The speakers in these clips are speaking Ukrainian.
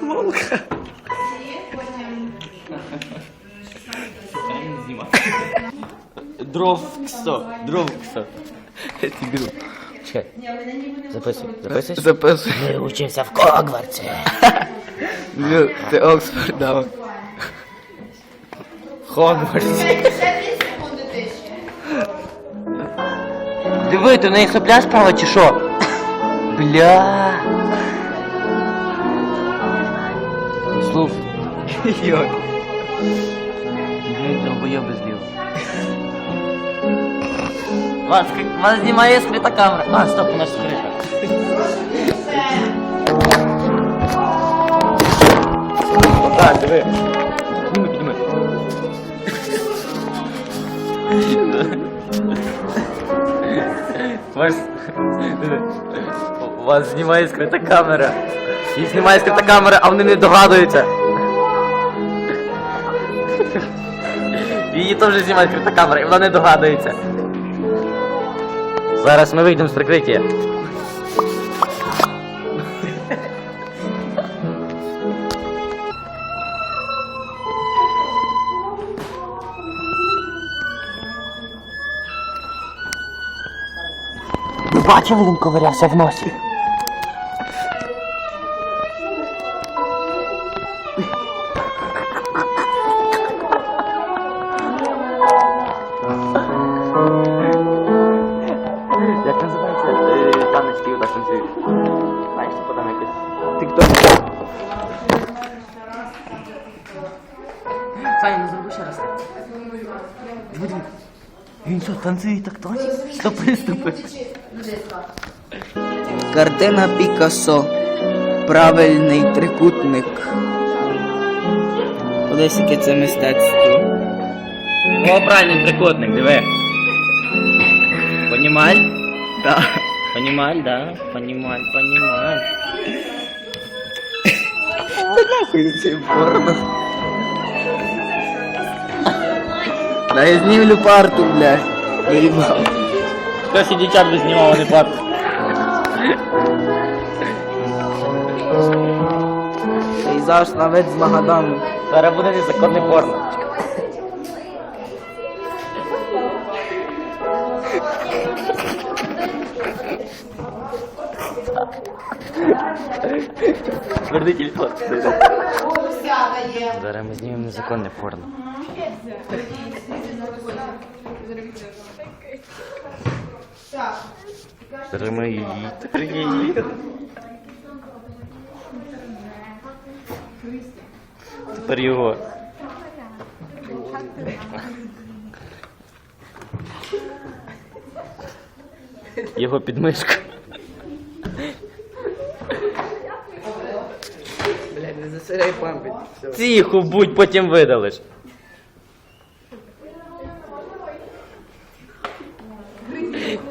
Волка. Дровксо. Дровксо. Я тебе беру. Чекай. Записывай. Записывай. Записывай. Мы учимся в Когварце. Ну, ты Оксфорд дал. Хогвартс. Диви, ти на неї сопля справа чи що? Бля. Слух. Йок. Блін, долбойоби зліва. Вас, вас знімає скрита камера. А, стоп, вона ж скрита. Так, диви. Підніми, підніми. Вас... Вас знімає скрита камера. Їх знімає скрита камера, а вони не догадуються. Її теж знімає скрита камера, і вона не догадується. Зараз ми вийдемо з прикриття. Ви бачили, він ковирявся в носі? Саня, не зроби ще раз. Він що, танцює так точно? Що приступи? Картина Пікассо. Правильний трикутник. Подивись, яке це мистецтво. О, правильний трикутник, диви. Понімаль? Так. Понімаль, да? Понімаль, понімаль. Нахуй це порно. Да я знімлю парту, блядь. Заїбав. Хтось і дівчат би знімав, а не плакав. Пейзаж на вид з Магадану. Зараз буде незаконне порно. Верни телефон. Зараз ми знімемо незаконне порно. Тримай, тримай. Тепер його. Його підмишку. Не засиряй пам'ять. Тихо будь, потім видалиш.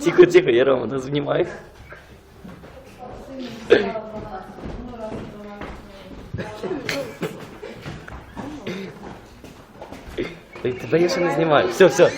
Тихо, тихо, я Рома, нас знімаю. Тебе я ще не знімаю. Все, все.